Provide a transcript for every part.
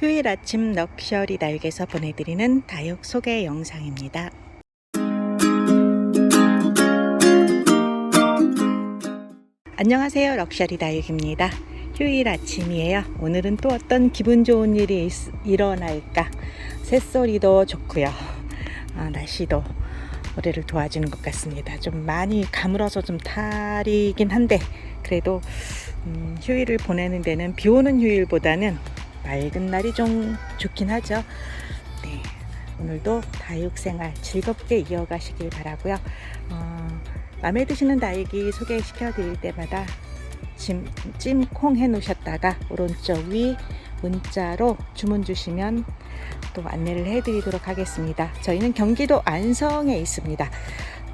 휴일 아침 럭셔리 다육에서 보내드리는 다육 소개 영상입니다. 안녕하세요. 럭셔리 다육입니다. 휴일 아침이에요. 오늘은 또 어떤 기분 좋은 일이 있- 일어날까? 새소리도 좋고요. 아, 날씨도 우리를 도와주는 것 같습니다. 좀 많이 가물어서 좀 탈이긴 한데 그래도 음, 휴일을 보내는 데는 비 오는 휴일보다는 맑은 날이 좀 좋긴 하죠. 네, 오늘도 다육 생활 즐겁게 이어가시길 바라고요. 어, 마음에 드시는 다육이 소개시켜 드릴 때마다 찜, 찜콩 해 놓으셨다가 오른쪽 위 문자로 주문 주시면 또 안내를 해 드리도록 하겠습니다. 저희는 경기도 안성에 있습니다.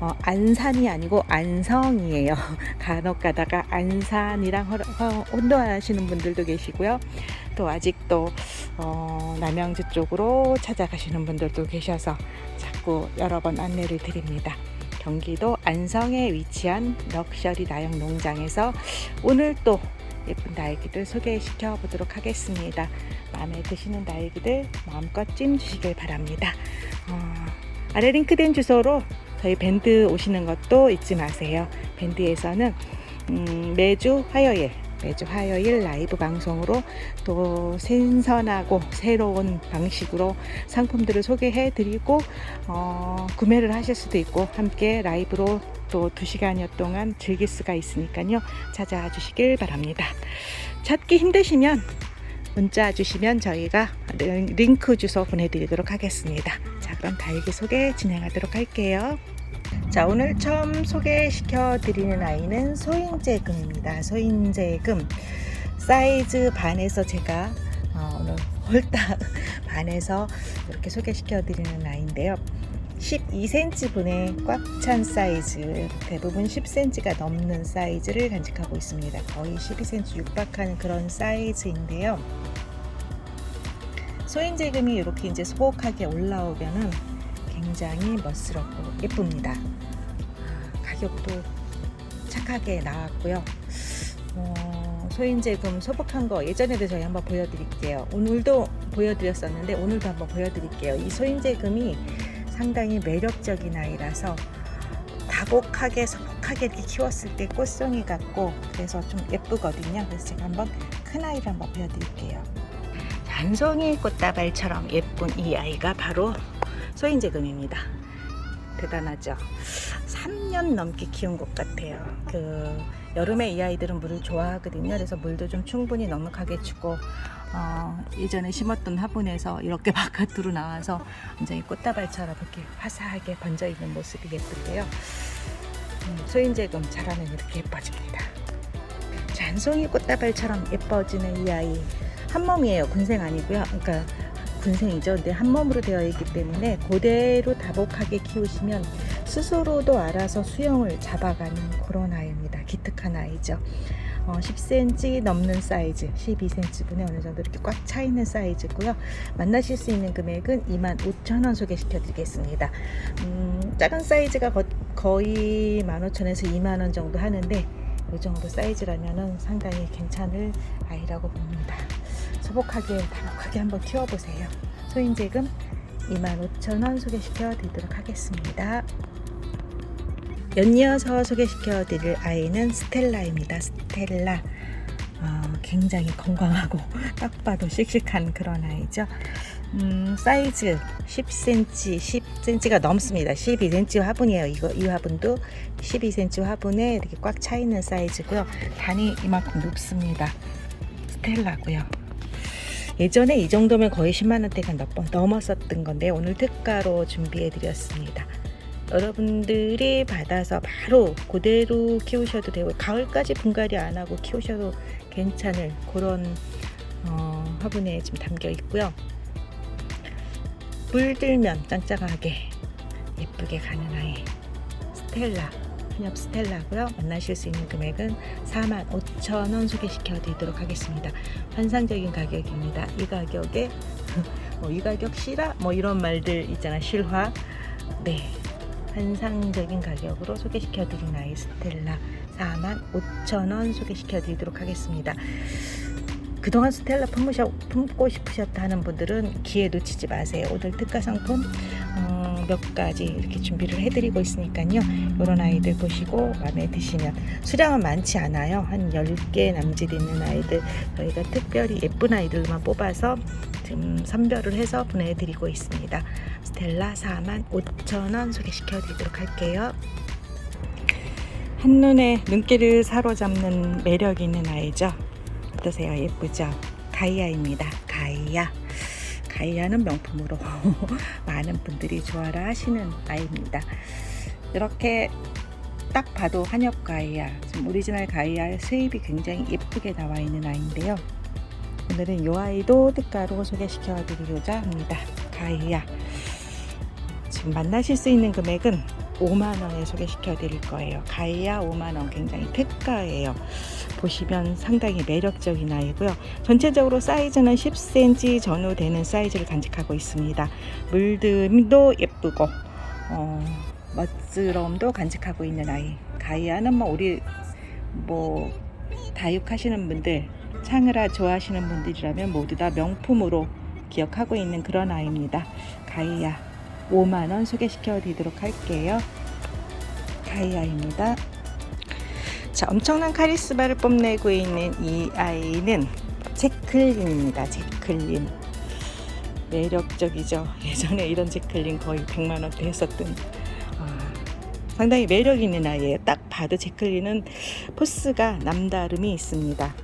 어, 안산이 아니고 안성이에요. 간혹 가다가 안산이랑 혼동하시는 분들도 계시고요. 또 아직도 어, 남양주 쪽으로 찾아가시는 분들도 계셔서 자꾸 여러 번 안내를 드립니다. 경기도 안성에 위치한 럭셔리 다육 농장에서 오늘 또 예쁜 다육이들 소개시켜 보도록 하겠습니다. 마음에 드시는 다육이들 마음껏 찜 주시길 바랍니다. 어, 아래 링크된 주소로 저희 밴드 오시는 것도 잊지 마세요. 밴드에서는 음, 매주 화요일 매주 화요일 라이브 방송으로 또 신선하고 새로운 방식으로 상품들을 소개해 드리고 어, 구매를 하실 수도 있고 함께 라이브로 또 2시간여 동안 즐길 수가 있으니까요. 찾아와 주시길 바랍니다. 찾기 힘드시면 문자 주시면 저희가 링- 링크 주소 보내드리도록 하겠습니다. 자, 그럼 다육이 소개 진행하도록 할게요. 자, 오늘 처음 소개시켜 드리는 아이는 소인재금입니다. 소인재금 사이즈 반에서 제가 어, 오늘 홀딱 반에서 이렇게 소개시켜 드리는 아이인데요. 12cm 분의 꽉 찬 사이즈, 대부분 10cm가 넘는 사이즈를 간직하고 있습니다. 거의 12cm 육박하는 그런 사이즈인데요. 소인재금이 이렇게 이제 소복하게 올라오면은 굉장히 멋스럽고 예쁩니다. 아, 가격도 착하게 나왔고요. 어, 소인재금 소복한 거 예전에도 저희 한번 보여드릴게요. 오늘도 보여드렸었는데 오늘도 한번 보여드릴게요. 이 소인재금이 상당히 매력적인 아이라서 다복하게 소복하게 이렇게 키웠을 때 꽃송이 같고 그래서 좀 예쁘거든요. 그래서 제가 한번 큰 아이를 한번 보여드릴게요. 단송이 꽃다발처럼 예쁜 이 아이가 바로 소인재금입니다. 대단하죠. 3년 넘게 키운 것 같아요. 그 여름에 이 아이들은 물을 좋아하거든요. 그래서 물도 좀 충분히 넉넉하게 주고 어, 예전에 심었던 화분에서 이렇게 바깥으로 나와서 완전히 꽃다발처럼 이렇게 화사하게 번져 있는 모습이 예쁜데요. 음, 소인재금 자라면 이렇게 예뻐집니다. 잔송이 꽃다발처럼 예뻐지는 이 아이 한 몸이에요. 군생 아니고요. 그러니까 군생이죠. 근데 한 몸으로 되어 있기 때문에 그대로 다복하게 키우시면 스스로도 알아서 수영을 잡아가는 그런 아이입니다. 기특한 아이죠. 어, 10cm 넘는 사이즈, 12cm분에 어느 정도 이렇게 꽉 차 있는 사이즈고요. 만나실 수 있는 금액은 25,000원 소개시켜 드리겠습니다. 음, 작은 사이즈가 거, 거의 15,000원에서 2만원 정도 하는데 이 정도 사이즈라면 상당히 괜찮을 아이라고 봅니다. 소복하게 다복하게 한번 키워보세요. 소인재금 25,000원 소개시켜 드리도록 하겠습니다. 연이어서 소개시켜 드릴 아이는 스텔라입니다. 스텔라. 어, 굉장히 건강하고 딱 봐도 씩씩한 그런 아이죠. 음, 사이즈 10cm, 10cm가 넘습니다. 12cm 화분이에요. 이거 이 화분도 12cm 화분에 이렇게 꽉 차 있는 사이즈고요. 단이 이만큼 높습니다. 스텔라고요. 예전에 이 정도면 거의 10만 원대가 넘었었던 건데 오늘 특가로 준비해 드렸습니다. 여러분들이 받아서 바로 그대로 키우셔도 되고 가을까지 분갈이 안 하고 키우셔도 괜찮을 그런 어, 화분에 지금 담겨 있고요. 물들면 짱짱하게 예쁘게 가는 아이 스텔라 현엽 스텔라고요. 만나실 수 있는 금액은 45,000원 소개시켜 드리도록 하겠습니다. 환상적인 가격입니다. 이 가격에 뭐 이 가격 실화 뭐 이런 말들 있잖아 실화 네 환상적인 가격으로 소개시켜 드린 아이 스텔라 45,000원 소개시켜 드리도록 하겠습니다. 그동안 스텔라 품으셔, 품고 싶으셨다 하는 분들은 기회 놓치지 마세요. 오늘 특가 상품 가지 이렇게 준비를 해드리고 있으니까요. 이런 아이들 보시고 마음에 드시면 수량은 많지 않아요. 한 10개 남짓 있는 아이들 저희가 특별히 예쁜 아이들만 뽑아서 지금 선별을 해서 보내드리고 있습니다. 스텔라 45,000원 소개시켜 드리도록 할게요. 한눈에 눈길을 사로잡는 매력 있는 아이죠. 어떠세요? 예쁘죠? 가이아입니다. 가이아. 가이아는 명품으로 많은 분들이 좋아라 하시는 아이입니다. 이렇게 딱 봐도 한엽 가이아, 지금 오리지널 가이아의 수입이 굉장히 예쁘게 나와 있는 아이인데요. 오늘은 이 아이도 특가로 소개시켜 드리고자 합니다. 가이아. 지금 만나실 수 있는 금액은 5만 원에 소개시켜 드릴 거예요. 가이아 5만 원 굉장히 특가예요. 보시면 상당히 매력적인 아이고요. 전체적으로 사이즈는 10cm 전후 되는 사이즈를 간직하고 있습니다. 물듬도 예쁘고 어, 멋스러움도 간직하고 있는 아이. 가이아는 뭐 우리 뭐 다육하시는 분들, 창을아 좋아하시는 분들이라면 모두 다 명품으로 기억하고 있는 그런 아이입니다. 가이아 5만 원 소개시켜 드리도록 할게요. 가이아입니다. 자, 엄청난 카리스마를 뽐내고 있는 이 아이는 제클린입니다. 제클린. 매력적이죠. 예전에 이런 제클린 거의 100만 원대 했었던 아, 상당히 매력 있는 아이예요. 딱 봐도 제클린은 포스가 남다름이 있습니다.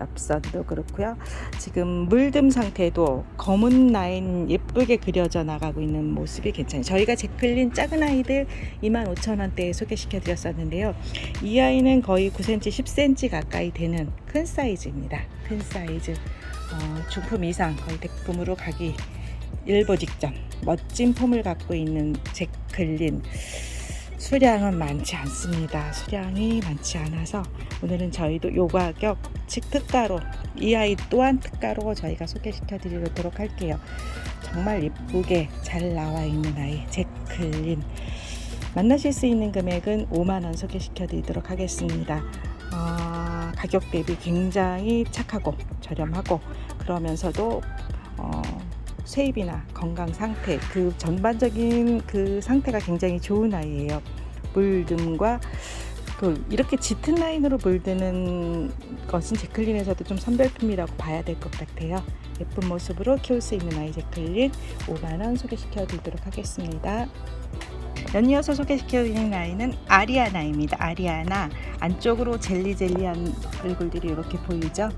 옆선도 그렇고요. 지금 물듬 상태도 검은 라인 예쁘게 그려져 나가고 있는 모습이 괜찮아요. 저희가 제클린 작은 아이들 25,000원대에 소개시켜 드렸었는데요. 이 아이는 거의 9cm, 10cm 가까이 되는 큰 사이즈입니다. 큰 사이즈. 어, 중품 이상 거의 대품으로 가기 일보 직전 멋진 폼을 갖고 있는 제클린 수량은 많지 않습니다. 수량이 많지 않아서 오늘은 저희도 요 가격 즉 특가로 이 아이 또한 특가로 저희가 소개시켜 드리도록 할게요. 정말 예쁘게 잘 나와 있는 아이 제클린 만나실 수 있는 금액은 5만 원 소개시켜 드리도록 하겠습니다. 어, 가격 대비 굉장히 착하고 저렴하고 그러면서도 어, 수입이나 건강 상태 그 전반적인 그 상태가 굉장히 좋은 아이예요. 물듦과 그 이렇게 짙은 라인으로 물드는 것은 제클린에서도 좀 선별품이라고 봐야 될 것 같아요. 예쁜 모습으로 키울 수 있는 아이 제클린 5만 원 소개시켜 드리도록 하겠습니다. 연이어서 소개시켜드리는 아이는 아리아나입니다. 아리아나 안쪽으로 젤리젤리한 얼굴들이 이렇게 보이죠.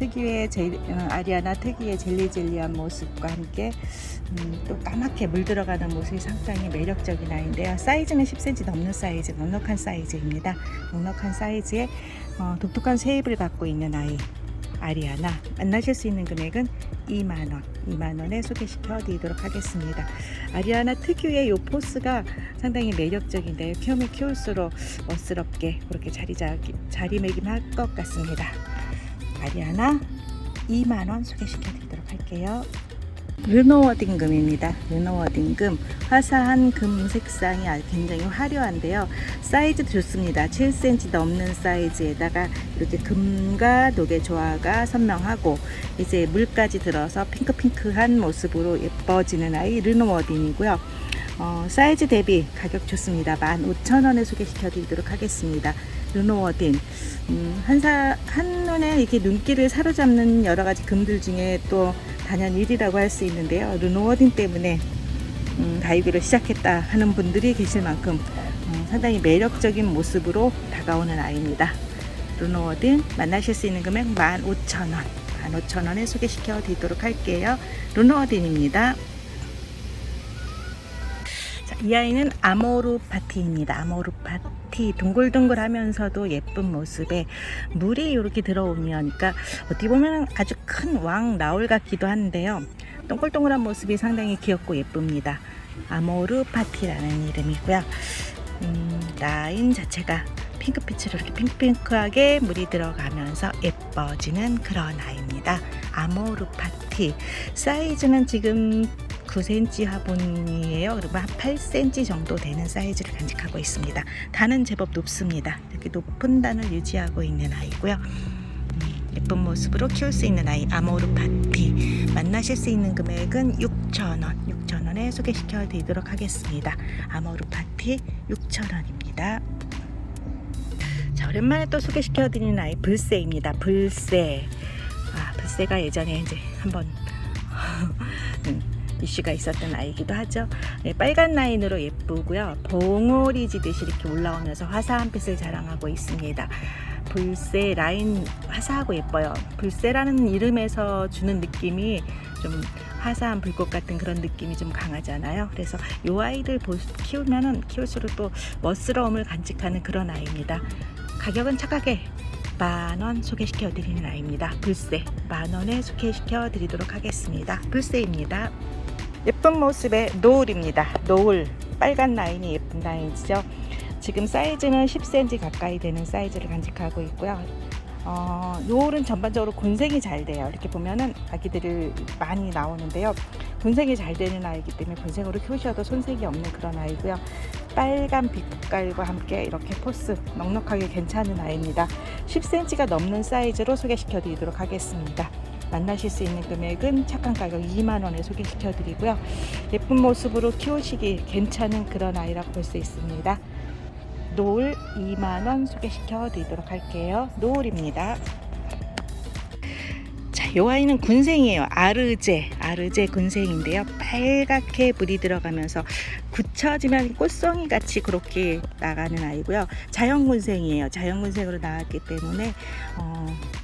특유의 젤, 어, 아리아나 특유의 젤리젤리한 모습과 함께 음, 또 까맣게 물들어가는 모습이 상당히 매력적인 아이인데요. 사이즈는 10cm 넘는 사이즈, 넉넉한 사이즈입니다. 넉넉한 사이즈에 어, 독특한 쉐입을 갖고 있는 아이 아리아나 만나실 수 있는 금액은 2만원 2만원에 소개시켜 드리도록 하겠습니다 아리아나 특유의 이 포스가 상당히 매력적인데 키우면 키울수록 멋스럽게 그렇게 자리 자리매김할 것 같습니다 아리아나 2만원 소개시켜 드리도록 할게요 르노워 등금입니다. 르노워 등금 화사한 금 색상이 굉장히 화려한데요. 사이즈도 좋습니다. 7cm 넘는 사이즈에다가 이렇게 금과 녹의 조화가 선명하고 이제 물까지 들어서 핑크핑크한 모습으로 예뻐지는 아이 르노워딩이고요. 어, 사이즈 대비 가격 좋습니다. 15,000원에 소개시켜 드리도록 하겠습니다. 르노워딘 음, 한사, 한눈에 이렇게 눈길을 사로잡는 여러 가지 금들 중에 또 단연 1위라고 할 수 있는데요. 르노워딘 때문에 음, 다이비를 시작했다 하는 분들이 계실 만큼 음, 상당히 매력적인 모습으로 다가오는 아이입니다. 르노워딘 만나실 수 있는 금액 15,000원 15,000원에 소개시켜 드리도록 할게요. 르노워딘입니다. 이 아이는 아모르 파티입니다. 아모르 파티 동글동글하면서도 예쁜 모습에 물이 이렇게 들어오면 그러니까 어떻게 보면 아주 큰 왕 나올 같기도 한데요. 동글동글한 모습이 상당히 귀엽고 예쁩니다. 아모르 파티라는 이름이고요. 음, 라인 자체가 핑크빛으로 이렇게 핑크핑크하게 물이 들어가면서 예뻐지는 그런 아이입니다. 아모르 파티 사이즈는 지금 9cm 화분이에요. 그러면 한 8cm 정도 되는 사이즈를 간직하고 있습니다. 단은 제법 높습니다. 이렇게 높은 단을 유지하고 있는 아이고요. 음, 예쁜 모습으로 키울 수 있는 아이 아모르 파티 만나실 수 있는 금액은 6,000원 6,000원에 소개시켜 드리도록 하겠습니다 아모르 파티 6,000원입니다 자 오랜만에 또 소개시켜 드리는 아이 불새입니다 불새 아 불새가 예전에 이제 한번 음, 이슈가 있었던 아이기도 하죠. 네, 빨간 라인으로 예쁘고요. 봉오리 지듯이 이렇게 올라오면서 화사한 빛을 자랑하고 있습니다. 불새 라인 화사하고 예뻐요. 불새라는 이름에서 주는 느낌이 좀 화사한 불꽃 같은 그런 느낌이 좀 강하잖아요. 그래서 이 아이들 보- 키우면은 키울수록 또 멋스러움을 간직하는 그런 아이입니다. 가격은 착하게 만원 소개시켜 드리는 아이입니다. 불새 만원에 소개시켜 드리도록 하겠습니다. 불새입니다. 예쁜 모습의 노을입니다. 노을 빨간 라인이 예쁜 라인이죠. 지금 사이즈는 10cm 가까이 되는 사이즈를 간직하고 있고요. 어, 노을은 전반적으로 곤생이 잘 돼요. 이렇게 보면은 아기들이 많이 나오는데요. 곤생이 잘 되는 아이기 때문에 곤생으로 키우셔도 손색이 없는 그런 아이고요. 빨간 빛깔과 함께 이렇게 포스 넉넉하게 괜찮은 아이입니다. 10cm가 넘는 사이즈로 소개시켜 드리도록 하겠습니다. 만나실 수 있는 금액은 착한 가격 2만 원에 소개시켜 드리고요. 예쁜 모습으로 키우시기 괜찮은 그런 아이라고 볼 수 있습니다. 노을 2만 원 소개시켜 드리도록 할게요. 노을입니다. 자, 이 아이는 군생이에요. 아르제, 아르제 군생인데요. 빨갛게 물이 들어가면서 굳혀지면 꽃송이 같이 그렇게 나가는 아이고요. 자연 군생이에요. 자연 군생으로 나왔기 때문에 어, 가-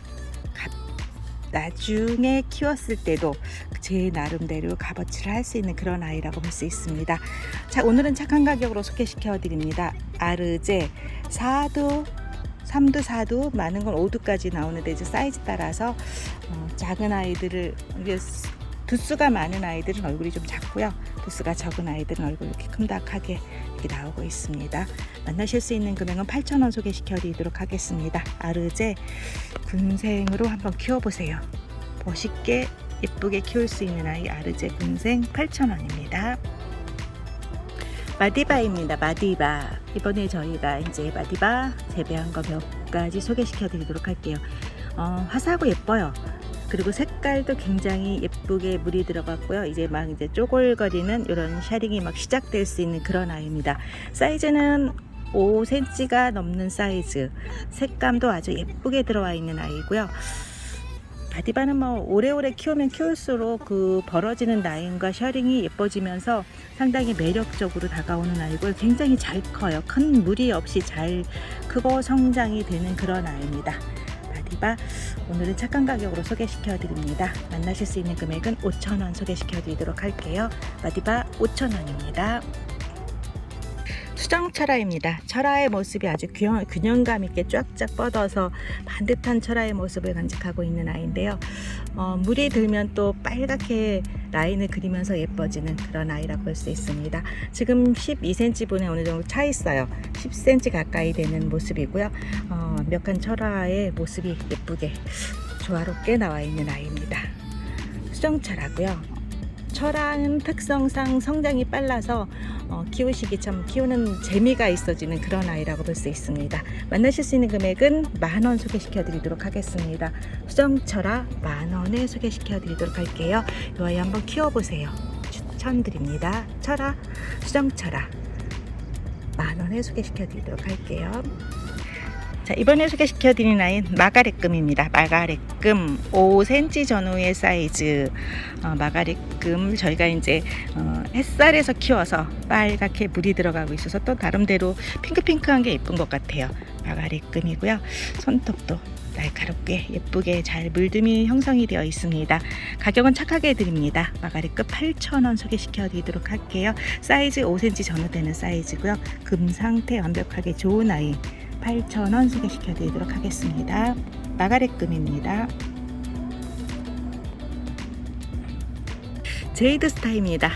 나중에 키웠을 때도 제 나름대로 값어치를 할 수 있는 그런 아이라고 볼 수 있습니다. 자, 오늘은 착한 가격으로 소개시켜 드립니다. 아르제 4두 3두, 4두, 많은 건 5두까지 나오는데 이제 사이즈 따라서 어, 작은 아이들을 두수가 많은 아이들은 얼굴이 좀 작고요. 두수가 적은 아이들은 얼굴 이렇게 큼닥하게 이렇게 나오고 있습니다. 만나실 수 있는 금액은 8,000원 소개시켜 드리도록 하겠습니다. 아르제 군생으로 한번 키워보세요. 멋있게 예쁘게 키울 수 있는 아이 아르제 군생 8,000원입니다. 마디바입니다. 마디바. 이번에 저희가 이제 마디바 재배한 거 몇 가지 소개시켜 드리도록 할게요. 어, 화사하고 예뻐요. 그리고 색깔도 굉장히 예쁘게 물이 들어갔고요. 이제 막 이제 쪼글거리는 이런 샤링이 막 시작될 수 있는 그런 아이입니다. 사이즈는 5cm가 넘는 사이즈. 색감도 아주 예쁘게 들어와 있는 아이고요. 바디바는 뭐 오래오래 키우면 키울수록 그 벌어지는 라인과 셔링이 예뻐지면서 상당히 매력적으로 다가오는 아이고 굉장히 잘 커요. 큰 무리 없이 잘 크고 성장이 되는 그런 아이입니다. 바디바 오늘은 착한 가격으로 소개시켜 드립니다. 만나실 수 있는 금액은 5,000원 소개시켜 드리도록 할게요. 바디바 5,000원입니다. 수정 철화입니다. 철화의 모습이 아주 균형, 균형감 있게 쫙쫙 뻗어서 반듯한 철화의 모습을 간직하고 있는 아이인데요. 어, 물이 들면 또 빨갛게 라인을 그리면서 예뻐지는 그런 아이라고 볼 수 있습니다. 지금 12cm 분에 어느 정도 차 있어요. 10cm 가까이 되는 모습이고요. 어, 완벽한 철화의 모습이 예쁘게 조화롭게 나와 있는 아이입니다. 수정철하고요. 철화는 특성상 성장이 빨라서 어, 키우시기 참 키우는 재미가 있어지는 그런 아이라고 볼 수 있습니다. 만나실 수 있는 금액은 만 원 소개시켜 드리도록 하겠습니다. 수정철화 만 원에 소개시켜 드리도록 할게요. 이 아이 한번 키워보세요. 추천드립니다. 철화, 수정철화 만 원에 소개시켜 드리도록 할게요. 자, 이번에 소개시켜 드린 아이는 마가렛금입니다. 마가렛금 5cm 전후의 사이즈 어, 마가렛금 저희가 이제 어, 햇살에서 키워서 빨갛게 물이 들어가고 있어서 또 나름대로 핑크핑크한 게 예쁜 것 같아요. 마가렛금이고요. 손톱도 날카롭게 예쁘게 잘 물듬이 형성이 되어 있습니다. 가격은 착하게 드립니다. 마가렛금 8,000원 소개시켜 드리도록 할게요. 사이즈 5cm 전후 되는 사이즈고요. 금 상태 완벽하게 좋은 아이 8,000원 소개시켜 드리도록 하겠습니다. 마가렛금입니다. 제이드 스타입니다.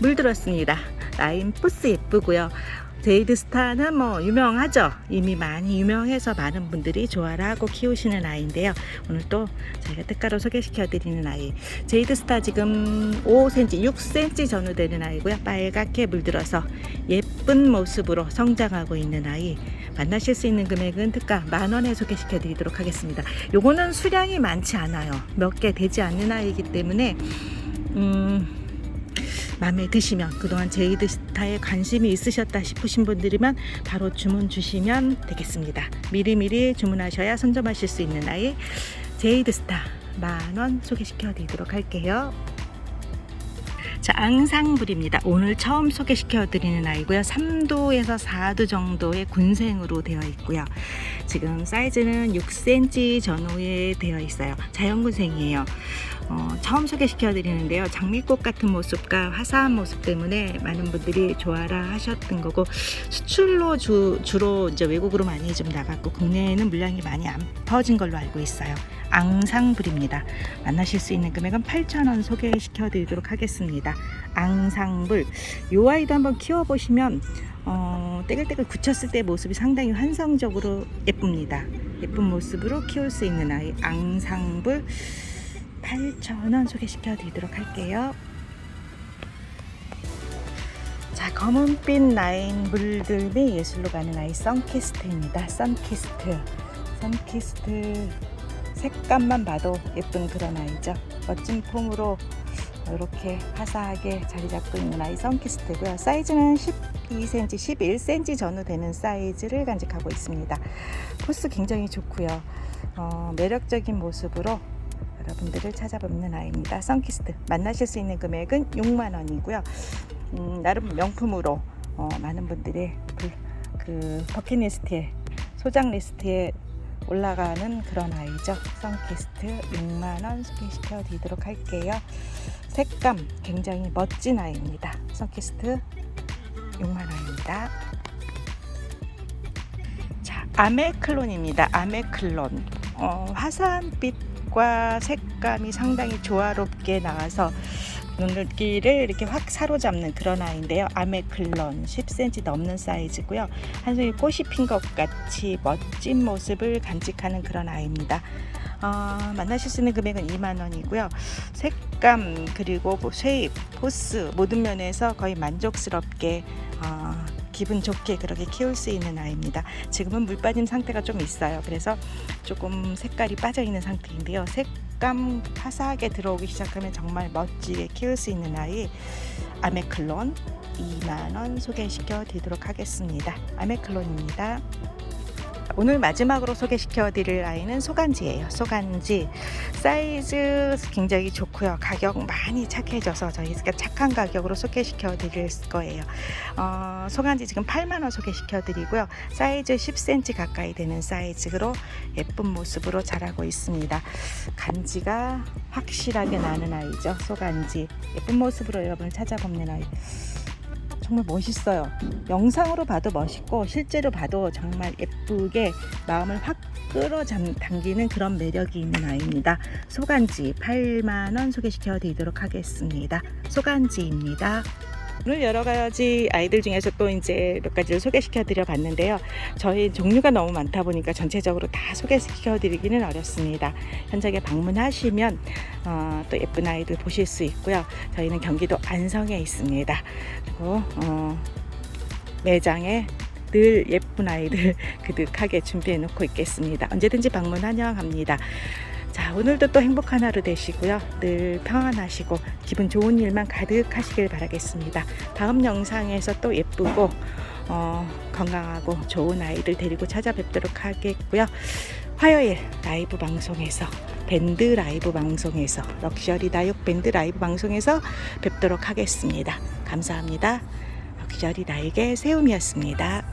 물 들었습니다. 라인 포스 예쁘고요. 제이드 스타는 뭐 유명하죠. 이미 많이 유명해서 많은 분들이 좋아를 하고 키우시는 아이인데요. 오늘 또 저희가 특가로 소개시켜 드리는 아이. 제이드 스타 지금 5cm, 6cm 전후 되는 아이고요. 빨갛게 물들어서 예쁜 모습으로 성장하고 있는 아이. 만나실 수 있는 금액은 특가 만 원에 소개시켜 드리도록 하겠습니다. 요거는 수량이 많지 않아요. 몇 개 되지 않는 아이이기 때문에 음, 마음에 드시면 그동안 제이드 스타에 관심이 있으셨다 싶으신 분들이면 바로 주문 주시면 되겠습니다. 미리미리 주문하셔야 선점하실 수 있는 아이 제이드 스타 만원 소개시켜 드리도록 할게요. 자, 앙상불입니다. 오늘 처음 소개시켜 드리는 아이고요. 3도에서 4도 정도의 군생으로 되어 있고요. 지금 사이즈는 6cm 전후에 되어 있어요. 자연군생이에요. 어, 처음 소개시켜 드리는데요. 장미꽃 같은 모습과 화사한 모습 때문에 많은 분들이 좋아라 하셨던 거고 수출로 주, 주로 이제 외국으로 많이 좀 나갔고 국내에는 물량이 많이 안 퍼진 걸로 알고 있어요. 앙상불입니다. 만나실 수 있는 금액은 8,000원 소개시켜 드리도록 하겠습니다. 앙상불. 요 아이도 한번 키워 보시면 어, 떼글떼글 굳혔을 때 모습이 상당히 환상적으로 예쁩니다. 예쁜 모습으로 키울 수 있는 아이 앙상불 8,000원 소개시켜 드리도록 할게요. 자, 검은빛 라인 물들미 예술로 가는 아이 선키스트입니다. 선키스트. 선키스트 색감만 봐도 예쁜 그런 아이죠. 멋진 폼으로 이렇게 화사하게 자리 잡고 있는 아이 선키스트고요. 사이즈는 12cm, 11cm 전후 되는 사이즈를 간직하고 있습니다. 포스 굉장히 좋고요. 어, 매력적인 모습으로 여러분들을 찾아뵙는 아이입니다. 선키스트 만나실 수 있는 금액은 6만 원이고요. 음, 나름 명품으로 어, 많은 분들이 그, 그 버킷리스트에 소장 리스트에 올라가는 그런 아이죠. 선키스트 6만 원 소개시켜 드리도록 할게요. 색감 굉장히 멋진 아이입니다. 선키스트 6만 원입니다. 자, 아메클론입니다. 아메클론. 어, 화사한 빛과 색감이 상당히 조화롭게 나와서 눈길을 이렇게 확 사로잡는 그런 아이인데요. 아메클론 10cm 넘는 사이즈고요. 한 송이 꽃이 핀 것 같이 멋진 모습을 간직하는 그런 아이입니다. 어, 만나실 수 있는 금액은 2만 원이고요. 색감 그리고 뭐 쉐입, 포스 모든 면에서 거의 만족스럽게 어, 기분 좋게 그렇게 키울 수 있는 아이입니다. 지금은 물 빠짐 상태가 좀 있어요. 그래서 조금 색깔이 빠져 있는 상태인데요. 색감 화사하게 들어오기 시작하면 정말 멋지게 키울 수 있는 아이 아메클론 2만 원 소개시켜 드리도록 하겠습니다. 아메클론입니다. 오늘 마지막으로 소개시켜 드릴 아이는 소간지예요. 소간지 사이즈 굉장히 좋고요. 가격 많이 착해져서 저희가 착한 가격으로 소개시켜 드릴 거예요. 어, 소간지 지금 8만 원 소개시켜 드리고요. 사이즈 10cm 가까이 되는 사이즈로 예쁜 모습으로 자라고 있습니다. 간지가 확실하게 나는 아이죠. 소간지 예쁜 모습으로 여러분을 찾아보는 아이. 정말 멋있어요. 영상으로 봐도 멋있고 실제로 봐도 정말 예쁘게 마음을 확 끌어당기는 그런 매력이 있는 아이입니다. 소간지 8만 원 소개시켜 드리도록 하겠습니다. 소간지입니다. 오늘 여러 가지 아이들 중에서 또 이제 몇 가지를 소개시켜 드려 봤는데요. 저희 종류가 너무 많다 보니까 전체적으로 다 소개시켜 드리기는 어렵습니다. 현장에 방문하시면 어, 또 예쁜 아이들 보실 수 있고요. 저희는 경기도 안성에 있습니다. 그리고 어, 매장에 늘 예쁜 아이들 그득하게 준비해 놓고 있겠습니다. 언제든지 방문 환영합니다. 자, 오늘도 또 행복한 하루 되시고요. 늘 평안하시고 기분 좋은 일만 가득하시길 바라겠습니다. 다음 영상에서 또 예쁘고 어, 건강하고 좋은 아이들 데리고 찾아뵙도록 하겠고요. 화요일 라이브 방송에서 밴드 라이브 방송에서 럭셔리 다육 밴드 라이브 방송에서 뵙도록 하겠습니다. 감사합니다. 럭셔리 나에게 세움이었습니다.